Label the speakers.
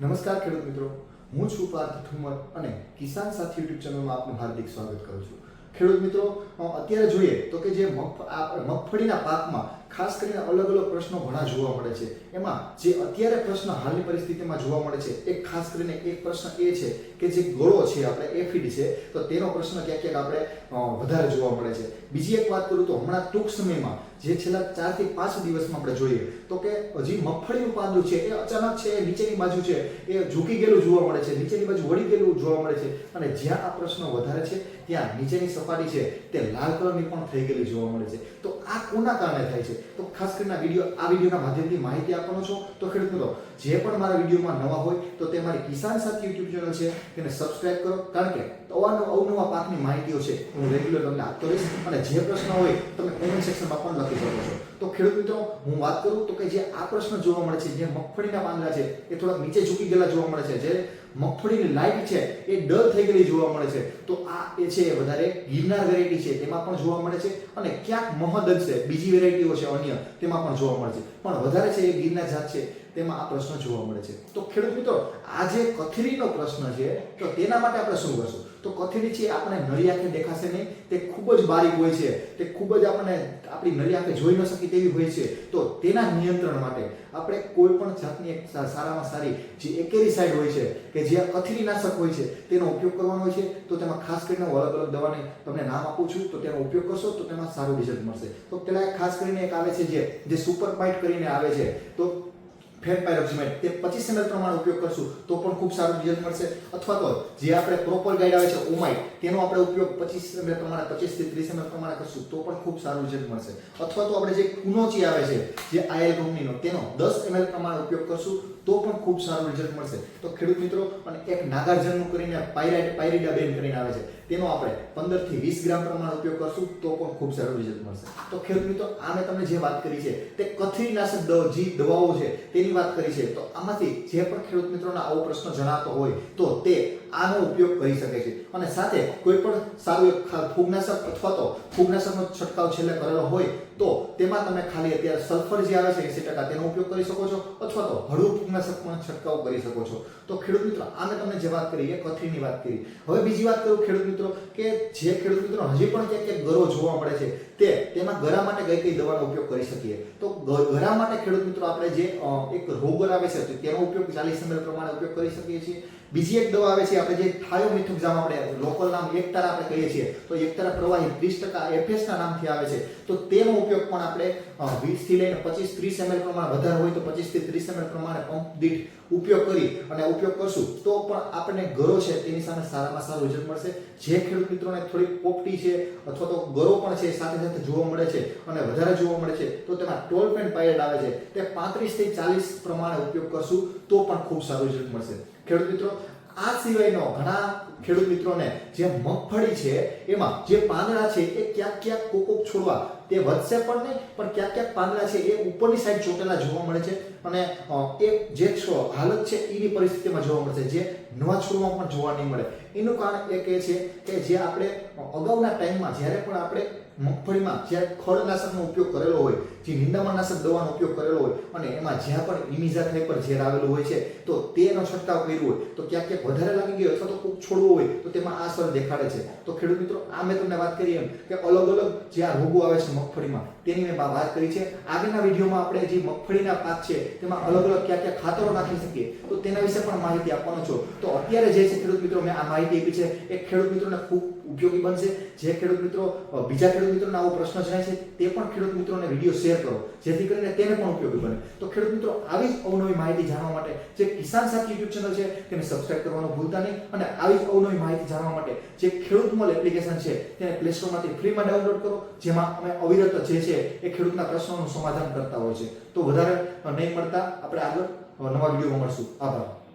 Speaker 1: નમસ્કાર ખેડૂત મિત્રો. હું છું પાર્થ ઠુમર અને કિસાન સાથી યુટ્યુબ ચેનલમાં આપનું હાર્દિક સ્વાગત કરું છું. ખેડૂત મિત્રો અત્યારે જોઈએ તો કે જે મગફ મગફળીના પાકમાં ખાસ કરીને અલગ અલગ પ્રશ્નો ઘણા જોવા મળે છે. એમાં જે અત્યારે પ્રશ્ન હાલની પરિસ્થિતિમાં જોવા મળે છે, એક ખાસ કરીને એક પ્રશ્ન એ છે કે જે ગળો છે, આપણે એફિડ છે, તો તેનો પ્રશ્ન ક્યાંક ક્યાંક આપણે વધારે જોવા મળે છે. બીજી એક વાત કરું તો હમણાં ટૂંક સમયમાં, જે છેલ્લા ચારથી પાંચ દિવસમાં આપણે જોઈએ, તો કે હજી મગફળીનું પાંદડું છે, એ અચાનક છે, એ નીચેની બાજુ છે, એ ઝૂકી ગયેલું જોવા મળે છે, નીચેની બાજુ વળી ગયેલું જોવા મળે છે, અને જ્યાં આ પ્રશ્ન વધારે છે, ત્યાં નીચેની સપાટી છે, તે લાલ કલરની પણ થઈ ગયેલી જોવા મળે છે. તો આ કોના કારણે થાય છે? તો ખાસ કરીને આ વીડિયો આ વિડીયોના માધ્યમથી માહિતી આપવાનો છો. તો ખેડૂત મિત્રો, જે પણ મારા વિડીયોમાં નવા હોય, તો તે મારી કિસાન સાથી યુટ્યુબ ચેનલ છે. તેને સબસ્ક્રાઇબ કરો. કારણ કે અવાનવ અવનવા પાકની માહિતીઓ છે, હું રેગ્યુલર તમને આપતો રહીશ. અને જે પ્રશ્ન હોય, તમે કોમેન્ટ સેક્શનમાં પણ લખી શકો છો. તો ખેડૂત મિત્રો, હું વાત કરું તો કે જે આ પ્રશ્ન જોવા મળે છે, જે મગફળીના પાંદડા છે, એ થોડાક નીચે ઝૂકી ગયેલા જોવા મળે છે. જે મગફળીની લાઈટ છે, એ ડલ થઈ ગયેલી જોવા મળે છે. તો આ એ છે વધારે ગિરનાર વેરાયટી છે, તેમાં પણ જોવા મળે છે. અને ક્યાંક મહદ છે, બીજી વેરાયટીઓ છે અન્ય, તેમાં પણ જોવા મળશે. પણ વધારે છે એ ગીરના જાત છે. તેમાં આ પ્રશ્ન જોવા મળે છે. તો ખેડૂત મિત્રો, આ જે કથરીનો પ્રશ્ન છે, તો તેના માટે આપણે શું કરશું? તો કથરી છે આપણે નરી આંખે દેખાશે નહીં, તે ખૂબ જ બારીક હોય છે, તે ખૂબ જ આપણને આપણી નરી આંખે જોઈ ન શકી તેવી હોય છે. તો તેના નિયંત્રણ માટે આપણે કોઈ પણ જાતની એક સારામાં સારી જે એકેરીસાઇડ હોય છે, કે જે કથરીનાશક હોય છે, તેનો ઉપયોગ કરવાનો હોય છે, તો તેમાં ખાસ કરીને અલગ અલગ દવાને તમને નામ આપું છું, તો તેનો ઉપયોગ કરશો, તો તેમાં સારું રિઝલ્ટ મળશે. તો પેલા ખાસ કરીને એક આવે છે જે જે સુપર બાઇટ કરીને આવે છે. તો ફેટ પાયરોક્સિમેટ તે પચીસ ml પ્રમાણે ઉપયોગ કરશું, તો પણ ખૂબ સારું રિઝલ્ટ મળશે. અથવા તો જે આપણે પ્રોપર ગાઈડ આવે છે ઓમાઇટ તેનો આપણે ઉપયોગ પચીસ એમ પ્રમાણે પચીસથી ત્રીસ એમ પ્રમાણે કરશું, તો પણ ખૂબ સારું રિઝલ્ટ મળશે. અથવા તો આપણે જે કુનોચી આવે છે, જે આયલ કંપનીનો, તેનો દસ એમએલ પ્રમાણે ઉપયોગ કરશું, તો પણ ખૂબ સારું રિઝલ્ટ મળશે. તો ખેડૂત મિત્રો, અને એક નાગાર્જનનું કરીને પાયરાઇડ પાયરીડા બેન કરીને આવે છે. તેનો આપણે પંદરથી વીસ ગ્રામ પ્રમાણે ઉપયોગ કરશું, તો પણ ખૂબ સારું રિઝલ્ટ મળશે. તો ખેડૂત મિત્રો આ મેં તમને જે વાત કરી છે, તે કથરીનાશક જે દવાઓ છે, તેની વાત કરી છે, તો આમાંથી જે પણ ખેડૂત મિત્રોને આવો પ્રશ્ન જણાતો હોય, તો તે આનો ઉપયોગ કરી શકે છે. અને સાથે કોઈ પણ સારું એક ફૂગનાશક અથવા તો ફૂગનાશકનો છંટકાવ છેલ્લે કરેલો હોય, તો તેમાં તમે ખાલી અત્યારે સલ્ફર જે આવે છે એસી ટકા તેનો ઉપયોગ કરી શકો છો, અથવા તો હળવું ફૂગનાશક પણ છંટકાવ કરી શકો છો. તો ખેડૂત મિત્રો, આને તમને જે વાત કરી એ કથરીની વાત કરી. હવે બીજી વાત કરું ખેડૂત મિત્રો કે જે ખેડૂત મિત્રો હજી પણ ક્યાંક ક્યાંક ગરો જોવા મળે છે, તે તેમાં ગરા માટે કઈ કઈ દવાનો ઉપયોગ કરી શકીએ? તો ગરા માટે ખેડૂત મિત્રો આપણે જે એક રોગર આવે છે તેનો ઉપયોગ ચાલીસ ml પ્રમાણે ઉપયોગ કરી શકીએ છીએ. બીજી એક દવા આવે છે, આપણે જે થાયોમિથોક્ઝામ આપણે લોકલ નામ એકતારા આપણે કહીએ છીએ, તો એકતારા પ્રવાહી ત્રીસ ટકા એફએસના નામથી આવે છે. તો તેનો ઉપયોગ પણ આપણે વીસથી લઈને પચીસ ત્રીસ એમએલ પ્રમાણે વધારે હોય તો પચીસથી ત્રીસ એમએલ પ્રમાણે પંપ દીઠ ઉપયોગ કરી અને ઉપયોગ કરશું. તો પણ આપણને ગરો છે, તેની સામે સારામાં સારું રિઝલ્ટ મળશે. જે ખેડૂત મિત્રોને થોડીક પોપટી છે, અથવા તો ગરો પણ છે, સાથે સાથે જોવા મળે છે અને વધારે જોવા મળે છે, તો તેમાં ટોલ પેન્ટ પાયરેટ આવે છે. તે પાંત્રીસથી ચાલીસ પ્રમાણે ઉપયોગ કરશું, તો પણ ખૂબ સારું રિઝલ્ટ મળશે. ખેડૂત મિત્રો, આ સિવાયનો ઘણા ખેડૂત મિત્રોને જે મગફળી છે, એમાં જે પાંદડા છે, એ ક્યાંક ક્યાંક કોક કોક છોડવા, તે વધશે પણ નહીં, પણ ક્યાંક ક્યાંક પાંદડા છે, એ ઉપરની સાઈડ ચોટેલા જોવા મળે છે અને એ જે હાલત છે, એની પરિસ્થિતિમાં જોવા મળશે જે નવા છોડમાં પણ જોવા નહીં મળે. એનું કારણ એક એ છે કે જે આપણે અગાઉના ટાઈમમાં જ્યારે પણ આપણે મગફળીમાં જ્યાં ખડનાશકનો ઉપયોગ કરેલો હોય, જે નિંદામણનાશક દવાનો ઉપયોગ કરેલો હોય, અને એમાં જ્યાં પણ ઇમિઝા પર ઝેર આવેલું હોય છે, તો તેનો છંટકાવ કર્યો હોય, તો ક્યાંક ક્યાંક વધારે લાગી ગયો અથવા તો કોક છોડવો હોય, તો તેમાં આ અસર દેખાડે છે. તો ખેડૂત મિત્રો, આ મેં તમને વાત કરી એમ કે અલગ અલગ જે આ રોગો આવે છે મગફળીમાં, તેની મેં વાત કરી છે. આગળના વિડીયોમાં આપણે જે મગફળીના પાક છે, તેમાં અલગ અલગ ક્યાં ક્યાં ખાતરો નાખી શકીએ, તો તેના વિશે પણ માહિતી આપવાનો છો. તો અત્યારે જે છે ખેડૂત મિત્રો, મેં આ માહિતી આપી છે. એ ખેડૂત મિત્રોને ખૂબ ઉપયોગી બનશે. જે ખેડૂત મિત્રો બીજા ખેડૂત મિત્રોને આવો પ્રશ્ન જણાય છે, તે પણ ખેડૂત મિત્રોને વીડિયો શેર કરો, જેથી કરીને તેને પણ ઉપયોગી બને. તો ખેડૂત મિત્રો, આવી જ અવનવી માહિતી જાણવા માટે જે કિસાન સાથી યુટ્યુબ ચેનલ છે, તેને સબસ્ક્રાઇબ કરવાનું ભૂલતા નહીં. અને આવી જ અવનવી માહિતી જાણવા માટે જે ખેડૂત મોલ એપ્લિકેશન છે, તેને પ્લે સ્ટોરમાંથી ફ્રીમાં ડાઉનલોડ કરો, જેમાં અમે અવિરત જે છે, એ ખેડૂતના પ્રશ્નોનું સમાધાન કરતા હોય છે. તો વધારે નહીં મળતા, આપણે આગળ નવા વિડીયોમાં મળશું. આભાર.